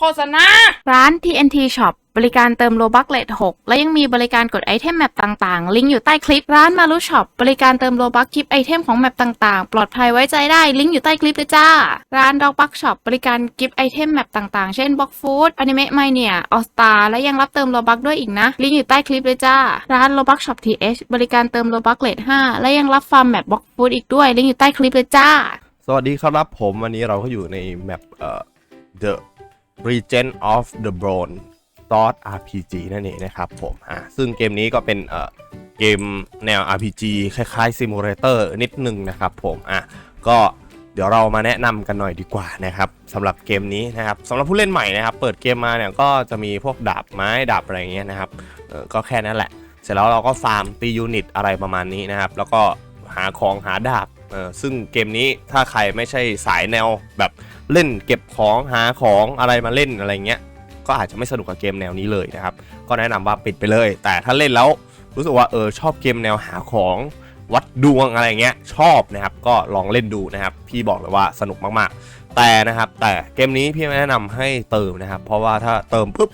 โฆษณา ร้าน TNT Shop บริการเติมโลบักเลท6และยังมีบริการกดไอเทมแมปต่างๆ ลิงก์อยู่ใต้คลิป ร้านมารุช็อปบริการเติมโลบักคลิปไอเทมของแมปต่างๆ ปลอดภัยไว้ใจได้ ลิงก์อยู่ใต้คลิปเลยจ้า ร้าน Dog Buck Shop บริการกิฟต์ไอเทมแมปต่างๆ เช่น Box Food Anime Mania All Star และยังรับเติมโลบักด้วยอีกนะ ลิงก์อยู่ใต้คลิปเลยจ้า ร้าน Robux Shop TH บริการเติมโลบักเลท5และยังรับฟาร์มแมป Box Food อีกด้วย ลิงก์อยู่ใต้คลิปเลยจ้า สวัสดีครับผมวันนี้เราก็อยู่ในแมปเอ่อ The Regent of the Bone Thought RPG นั่นเองนะครับผมอ่าซึ่งเกมนี้ก็เป็นเอ่อเกมแนว RPG คล้ายๆ Simulator นิดนึงนะครับผมอะก็เดี๋ยวเรามาแนะนำกันหน่อยดีกว่านะครับสำหรับเกมนี้นะครับสำหรับผู้เล่นใหม่นะครับ เปิดเกมมาเนี่ยก็จะมีพวกดาบไม้ดาบอะไรเงี้ยนะครับก็แค่นั้นแหละ เสร็จแล้วเราก็ฟาร์มตียูนิตอะไรประมาณนี้นะครับ แล้วก็หาของหาดาบ เออซึ่งเกมนี้ถ้าใครไม่ใช่สายแนวแบบเล่นเก็บของหาของอะไรมาเล่นอะไรเงี้ย ก็อาจจะไม่สนุกกับเกมแนวนี้เลยนะครับ ก็แนะนำว่าปิดไปเลย แต่ถ้าเล่นแล้วรู้สึกว่าเออชอบเกมแนวหาของวัดดวงอะไรเงี้ยชอบนะครับ ก็ลองเล่นดูนะครับ พี่บอกเลยว่าสนุกมากๆ แต่นะครับ แต่เกมนี้พี่ไม่แนะนำให้เติมนะครับ เพราะว่าถ้าเติมปุ๊บ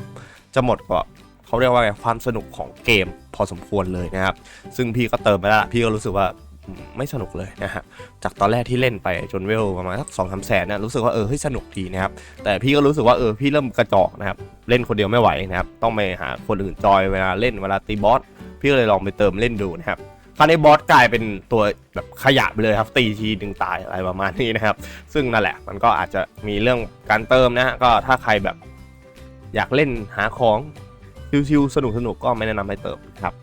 จะหมดก็เขาเรียกว่าไงความสนุกของเกมพอสมควรเลยนะครับ ซึ่งพี่ก็เติมไปแล้วพี่ก็รู้สึกว่า ไม่สนุกเลยนะฮะจากตอนแรกที่เล่นไปจนเวลประมาณสักสองสามแสนเนี่ยรู้สึกว่าเออเฮ้ยสนุกดีนะครับแต่พี่ก็รู้สึกว่าเออพี่เริ่มกระจอกนะครับเล่นคนเดียวไม่ไหวนะครับต้องไปหาคนอื่นจอยเวลาเล่นเวลาตีบอสพี่ก็เลยลองไปเติมเล่นดูนะครับคราวนี้บอสกลายเป็นตัวแบบขยะไปเลยครับ ตีทีดึงตายอะไรประมาณนี้นะครับ ซึ่งนั่นแหละมันก็อาจจะมีเรื่องการเติมนะฮะก็ถ้าใครแบบอยากเล่นหาของชิวๆสนุกๆก็ไม่แนะนำให้เติมครับ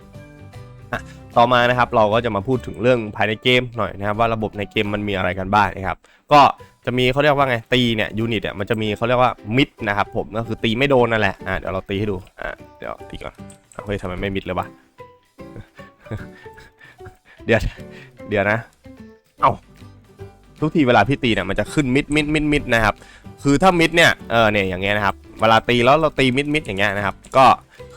อะ ต่อมานะครับเราก็จะมาพูดถึงเรื่องภายในเกมหน่อยนะครับว่าระบบในเกมมันมีอะไรกันบ้างนะครับก็จะมีเขาเรียกว่าไงตีเนี่ยยูนิตเนี่ยมันจะมีเขาเรียกว่ามิดนะครับผมก็คือตีไม่โดนนั่นแหละอะเดี๋ยวเราตีให้ดูอะเดี๋ยวตีก่อนเฮ้ยทำไมไม่มิดเลยวะเดี๋ยวเดี๋ยวนะเอ้าทุกทีเวลาพี่ตีเนี่ยมันจะขึ้นมิดมิดมิดมิดนะครับคือถ้ามิดเนี่ยเออเนี่ยอย่างเงี้ยนะครับเวลาตีแล้วเราตีมิดมิดอย่างเงี้ยนะครับ ก็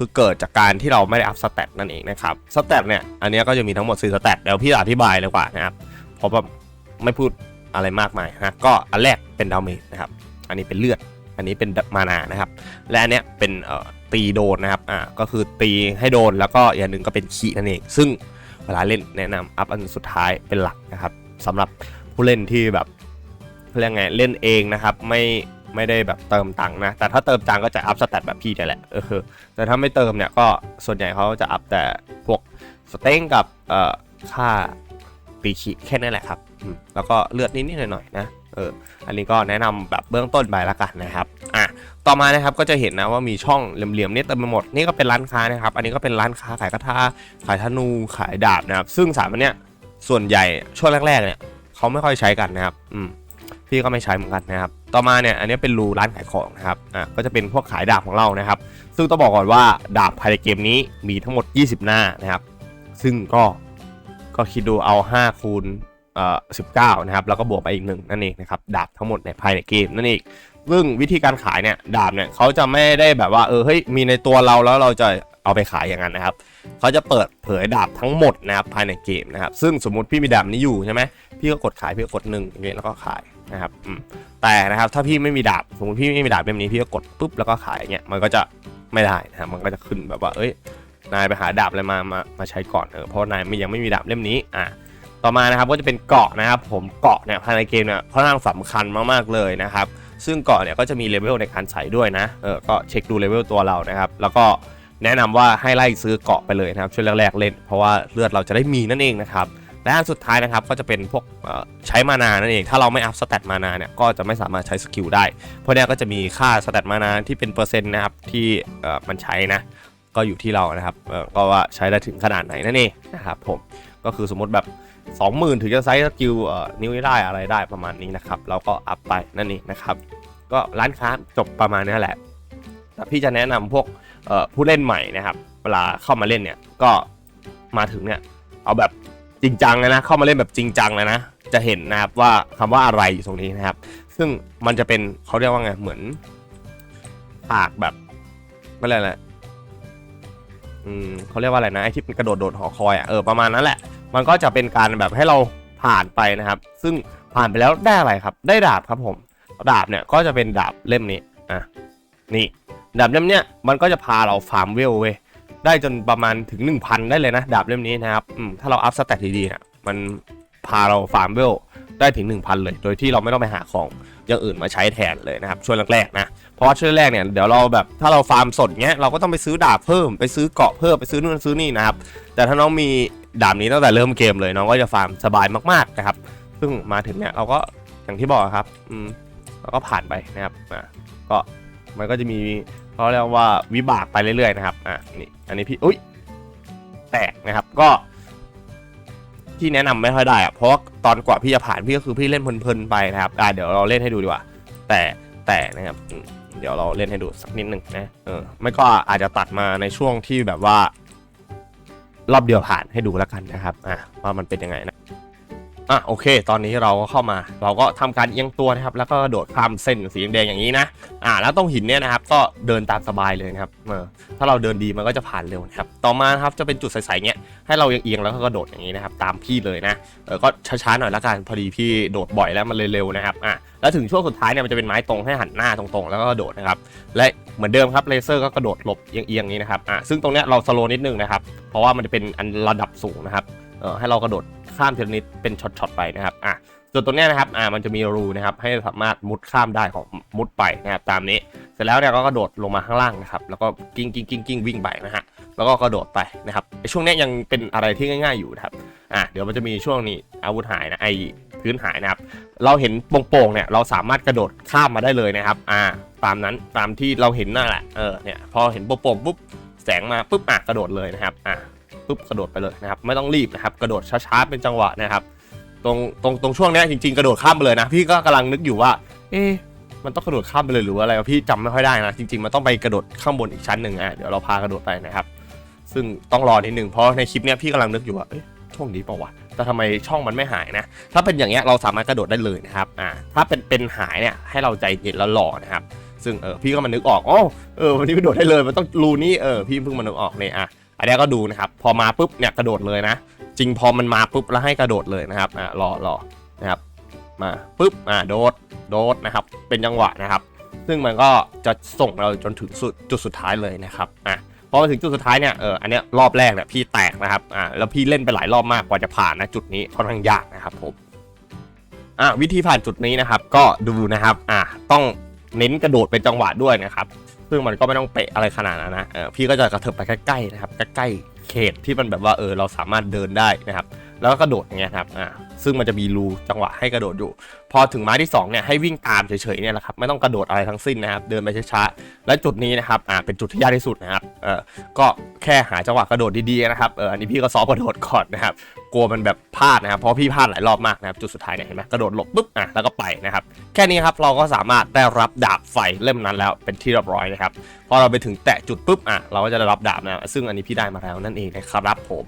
คือเกิดจากการที่เราไม่ได้อัพสเตตนั่นเองนะครับสเตตเนี่ยอันนี้ก็จะมีทั้งหมด4สเตตเดี๋ยวพี่อธิบายเลยกว่านะครับเพราะว่าไม่พูดอะไรมากมายนะก็อันแรกเป็นดาเมจนะครับอันนี้เป็นเลือด อันนี้เป็นมานานะครับ และอันเนี้ยเป็นตีโดนนะครับอ่าก็คือตีให้โดนแล้วก็อย่างหนึ่งก็เป็นขีนั่นเอง ซึ่งเวลาเล่นแนะนำอัพอันสุดท้ายเป็นหลักนะครับสำหรับผู้เล่นที่แบบเรียกไงเล่นเองนะครับไม่ ไม่ได้แบบเติมตังค์นะ แต่ถ้าเติมตังค์ก็จะอัพสเตตแบบพี่นี่แหละเออแต่ถ้าไม่เติมเนี่ยก็ส่วนใหญ่เขาจะอัพแต่พวกสเต็งกับเอ่อค่าตีขีแค่นั้นแหละครับแล้วก็เลือดนิดๆหน่อยๆนะเอออันนี้ก็แนะนำแบบเบื้องต้นไปละกันนะครับอะต่อมานะครับก็จะเห็นนะว่ามีช่องเหลี่ยมๆนี่เต็มไปหมดนี่ก็เป็นร้านค้านะครับ อันนี้ก็เป็นร้านค้าขายกระทาขายธนูขายดาบนะครับ ซึ่งสามอันเนี้ยส่วนใหญ่ช่วงแรกๆเนี่ยเขาไม่ค่อยใช้กันนะครับอืมพี่ก็ไม่ใช้เหมือนกันนะครับ ต่อมาเนี่ยอันนี้เป็นรูร้านขายของนะครับอะก็จะเป็นพวกขายดาบของเรานะครับ ซึ่งต้องบอกก่อนว่าดาบภายในเกมนี้มีทั้งหมด 20 หน้านะครับ ซึ่งก็ก็คิดดูเอา5คูณเอ่อ19นะครับแล้วก็บวกไปอีกหนึ่งนั่นเองนะครับดาบทั้งหมดในภายในเกมนั่นเองซึ่งวิธีการขายเนี่ยดาบเนี่ยเขาจะไม่ได้แบบว่าเออเฮ้ยมีในตัวเราแล้วเราจะเอาไปขายอย่างนั้นนะครับ เขาจะเปิดเผยดาบทั้งหมดนะครับภายในเกมนะครับ ซึ่งสมมุติพี่มีดาบนี้อยู่ใช่ไหมพี่ก็กดขายพี่ก็กดหนึ่งอย่างเงี้ยแล้วก็ขาย นะครับอืมแต่นะครับถ้าพี่ไม่มีดาบสมมติพี่ไม่มีดาบเล่มนี้พี่ก็กดปุ๊บแล้วก็ขายอย่างเงี้ยมันก็จะไม่ได้นะครับมันก็จะขึ้นแบบว่า เอ้ยนายไปหาดาบอะไรมามามาใช้ก่อนเออเพราะนายไม่ยังไม่มีดาบเล่มนี้อะต่อมานะครับก็จะเป็นเกาะนะครับ ผมเกาะเนี่ยภายในเกมเนี่ยค่อนข้างสำคัญมากๆเลยนะครับ ซึ่งเกาะเนี่ยก็จะมีเลเวลในการใส่ด้วยนะเออก็เช็คดูเลเวลตัวเรานะครับ แล้วก็แนะนำว่าให้ไล่ซื้อเกาะไปเลยนะครับช่วงแรกๆเล่น เพราะว่าเลือดเราจะได้มีนั่นเองนะครับ และอันสุดท้ายนะครับก็จะเป็นพวกใช้มานานั่นเอง ถ้าเราไม่อัพสเตตมานาเนี่ยก็จะไม่สามารถใช้สกิลได้ เพราะนี่ยก็จะมีค่าสเตตมานาที่เป็นเปอร์เซ็นต์นะครับที่มันใช้นะก็อยู่ที่เรานะครับก็ว่าใช้ได้ถึงขนาดไหนนั่นเองนะครับผมก็คือสมมติแบบ 20,000 ถึงจะไซส์สกิลนิ้วได้อะไรได้ประมาณนี้นะครับเราก็อัพไปนั่นเองนะครับก็ร้านค้าจบประมาณนี้แหละแต่พี่จะแนะนำพวกผู้เล่นใหม่นะครับ เวลาเข้ามาเล่นเนี่ยก็มาถึงเนี่ยเอาแบบ จริงจังเลยนะ เข้ามาเล่นแบบจริงจังเลยนะ จะเห็นนะครับว่าคำว่าอะไรอยู่ตรงนี้นะครับ ซึ่งมันจะเป็นเขาเรียกว่าไงเหมือนปากแบบไม่อะไรแหละอืมเขาเรียกว่าอะไรนะไอที่เป็นกระโดดโดดหอคอยอะเออประมาณนั้นแหละ มันก็จะเป็นการแบบให้เราผ่านไปนะครับ ซึ่งผ่านไปแล้วได้อะไรครับ ได้ดาบครับผมดาบเนี่ยก็จะเป็นดาบเล่มนี้อะนี่ดาบเล่มเนี้ยมันก็จะพาเราฟาร์มเวลเว้ย ได้จนประมาณถึง 1,000 ได้เลยนะ ดาบเล่มนี้นะครับถ้าเราอัพสแตทดีๆเนี่ยมันพาเราฟาร์มเวลได้ถึง 1,000 เลย โดยที่เราไม่ต้องไปหาของอย่างอื่นมาใช้แทนเลยนะครับ ช่วงแรกๆนะ เพราะว่าช่วงแรกเนี่ยเดี๋ยวเราแบบถ้าเราฟาร์มสดเงี้ยเราก็ต้องไปซื้อดาบเพิ่มไปซื้อเกาะเพิ่มไปซื้อนู่นซื้อนี่นะครับ แต่ถ้าน้องมีดาบนี้ตั้งแต่เริ่มเกมเลยน้องก็จะฟาร์มสบายมากๆนะครับ ซึ่งมาถึงเนี่ยเราก็อย่างที่บอกครับ อืมเราก็ผ่านไปนะครับอะก็มันก็จะมี เขาเรียกว่าวิบากไปเรื่อยๆนะครับอะนี่อันนี้พี่อุ้ยแตกนะครับก็ ที่แนะนำไม่ค่อยได้อะเพราะตอนกว่าพี่จะผ่านพี่ก็คือพี่เล่นเพลินๆไปนะครับอะเดี๋ยวเราเล่นให้ดูดีกว่า แต่แต่นะครับเดี๋ยวเราเล่นให้ดูสักนิดหนึ่งนะเออไม่ก็อาจจะตัดมาในช่วงที่แบบว่า รอบเดียวผ่านให้ดูแล้วกันนะครับอะว่ามันเป็นยังไงนะ อะโอเค ตอนนี้เราก็เข้ามา เราก็ทำการเอียงตัวนะครับ แล้วก็โดดข้ามเส้นสีแดงอย่างนี้นะอ่าแล้วตรงหินเนี่ยนะครับ ก็เดินตามสบายเลยนะครับเออถ้าเราเดินดีมันก็จะผ่านเร็วนะครับ ต่อมาครับจะเป็นจุดใสๆเงี้ยให้เราเอียงแล้วก็กระโดดอย่างนี้นะครับ ตามพี่เลยนะเออก็ช้าๆหน่อยละกันพอดีพี่โดดบ่อยแล้วมันเลยเร็วนะครับอะแล้วถึงช่วงสุดท้ายเนี่ยมันจะเป็นไม้ตรงให้หันหน้าตรงๆ แล้วก็กระโดดนะครับและเหมือนเดิมครับเลเซอร์ก็กระโดดหลบเอียงๆนี้นะครับอะซึ่งตรงเนี้ยเราสโลนิดนึงนะครับเพราะว่ามันจะเป็นอันระดับสูงนะครับ เออให้เรากระโดดข้ามทีละนิดเป็นช็อตๆไปนะครับอะส่วนตรงเนี้ยนะครับอ่ามันจะมีรูนะครับให้สามารถมุดข้ามได้ของมุดไปนะครับตามนี้ เสร็จแล้วเนี่ยก็กระโดดลงมาข้างล่างนะครับแล้วก็กิ้งกิ้งกิ้งกิ้งวิ่งไปนะฮะแล้วก็กระโดดไปนะครับไอช่วงเนี้ยยังเป็นอะไรที่ง่าย ๆอยู่นะครับอะเดี๋ยวมันจะมีช่วงนี้อาวุธหายนะไอพื้นหายนะครับเราเห็นโป่งๆเนี่ยเราสามารถกระโดดข้ามมาได้เลยนะครับอ่าตามนั้นตามที่เราเห็นนั่นแหละเออเนี่ยพอเห็นโป่งๆปุ๊บแสงมาปุ๊บอะกระโดดเลยนะครับอะ ปุ๊บกระโดดไปเลยนะครับไม่ต้องรีบนะครับกระโดดช้าๆเป็นจังหวะนะครับตรงตรงตรงช่วงนี้จริงๆกระโดดข้ามไปเลยนะพี่ก็กำลังนึกอยู่ว่า เอ๊มันต้องกระโดดข้ามไปเลยหรือว่าอะไรพี่จำไม่ค่อยได้นะจริงๆมันต้องไปกระโดดข้างบนอีกชั้นหนึ่งอะเดี๋ยวเราพากระโดดไปนะครับ ซึ่งต้องรอนิดนึงเพราะในคลิปเนี้ยพี่กำลังนึกอยู่ว่าเอ๊ะช่วงนี้เปล่าวะแต่ทำไมช่องมันไม่หายนะ ถ้าเป็นอย่างเงี้ยเราสามารถกระโดดได้เลยนะครับอ่าถ้าเป็นเป็นหายเนี่ยให้เราใจเย็นแล้วรอนะครับซึ่งเออพี่ก็มานึกออกอ๋อเออวันนี้กระโดดได้เลยมันต้องรูนี้เออพี่เพิ่งมานึกออกเนี่ยอะ อันเนี้ยก็ดูนะครับ พอมาปุ๊บเนี่ยกระโดดเลยนะ จริงพอมันมาปุ๊บแล้วให้กระโดดเลยนะครับอ่ารอรอนะครับ มาปุ๊บอ่าโดดโดดนะครับ เป็นจังหวะนะครับ ซึ่งมันก็จะส่งเราจนถึงสุดจุดสุดท้ายเลยนะครับอะพอมาถึงจุดสุดท้ายเนี่ยเอออันเนี้ยรอบแรกเนี่ยพี่แตกนะครับอ่าแล้วพี่เล่นไปหลายรอบมากกว่าจะผ่านนะจุดนี้ค่อนข้างยากนะครับผมอะวิธีผ่านจุดนี้นะครับ ก็ดูนะครับอะต้องเน้นกระโดดเป็นจังหวะด้วยนะครับ ซึ่งมันก็ไม่ต้องเป๊ะอะไรขนาดนั้นนะพี่ก็จะกระเถิบไปใกล้ๆนะครับใกล้ๆเขตที่มันแบบว่าเออเราสามารถเดินได้นะครับ แล้วก็กระโดดอย่างเงี้ยครับอ่าซึ่งมันจะมีรูจังหวะให้กระโดดอยู่ พอถึงไม้ที่2เนี่ยให้วิ่งตามเฉยๆเนี่ยแหละครับไม่ต้องกระโดดอะไรทั้งสิ้นนะครับเดินไปช้าๆและจุดนี้นะครับอ่าเป็นจุดที่ยากที่สุดนะครับเออก็แค่หาจังหวะกระโดดดีๆนะครับเอออันนี้พี่ก็ซ้อมกระโดดก่อนนะครับกลัวมันแบบพลาดนะครับเพราะพี่พลาดหลายรอบมากนะครับจุดสุดท้ายเนี่ยเห็นไหมกระโดดหลบปุ๊บอะแล้วก็ไปนะครับแค่นี้ครับเราก็สามารถได้รับดาบไฟเล่มนั้นแล้วเป็นที่เรียบร้อยนะครับพอเราไปถึงแตะจุดปุ๊บอะเราก็จะได้รับดาบนะซึ่งอันนี้พี่ได้มาแล้วนั่นเองนะครับผม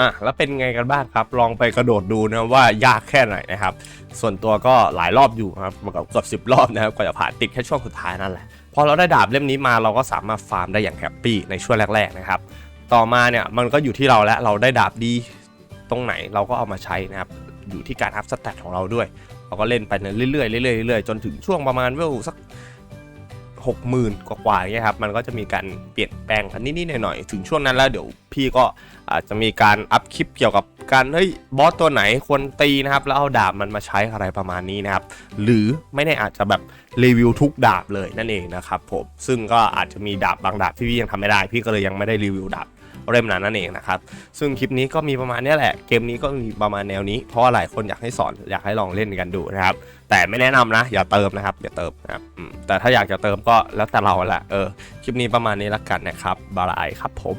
อะแล้วเป็นไงกันบ้างครับ ลองไปกระโดดดูนะว่ายากแค่ไหนนะครับ ส่วนตัวก็หลายรอบอยู่ครับเกือบเกือบสิบรอบนะครับกว่าจะผ่านติดแค่ช่วงสุดท้ายนั่นแหละพอเราได้ดาบเล่มนี้มาเราก็สามารถฟาร์มได้อย่างแฮปปี้ในช่วงแรก ๆนะครับ ต่อมาเนี่ยมันก็อยู่ที่เราแล้วเราได้ดาบดีตรงไหนเราก็เอามาใช้นะครับอยู่ที่การอัพสแตทของเราด้วย เราก็เล่นไปเรื่อยๆเรื่อยๆเรื่อยๆจนถึงช่วงประมาณเวลสัก หกหมื่นกว่าๆอย่างเงี้ยครับมันก็จะมีการเปลี่ยนแปลงกันนิดๆหน่อยๆถึงช่วงนั้นแล้วเดี๋ยวพี่ก็อาจจะมีการอัพคลิปเกี่ยวกับการเฮ้ยบอสตัวไหนควรตีนะครับแล้วเอาดาบมันมาใช้อะไรประมาณนี้นะครับหรือไม่แน่อาจจะแบบรีวิวทุกดาบเลยนั่นเองนะครับผมซึ่งก็อาจจะมีดาบ บางดาบที่พี่ยังทำไม่ได้ พี่ก็เลยยังไม่ได้รีวิวดาบ เล่มนั้นนั่นเองนะครับ ซึ่งคลิปนี้ก็มีประมาณนี้แหละ เกมนี้ก็มีประมาณแนวนี้ เพราะว่าหลายคนอยากให้สอนอยากให้ลองเล่นกันดูนะครับ แต่ไม่แนะนำนะ อย่าเติมนะครับ อย่าเติมนะครับแต่ถ้าอยากจะเติมก็แล้วแต่เราแหละเออ คลิปนี้ประมาณนี้ละกันนะครับบายครับผม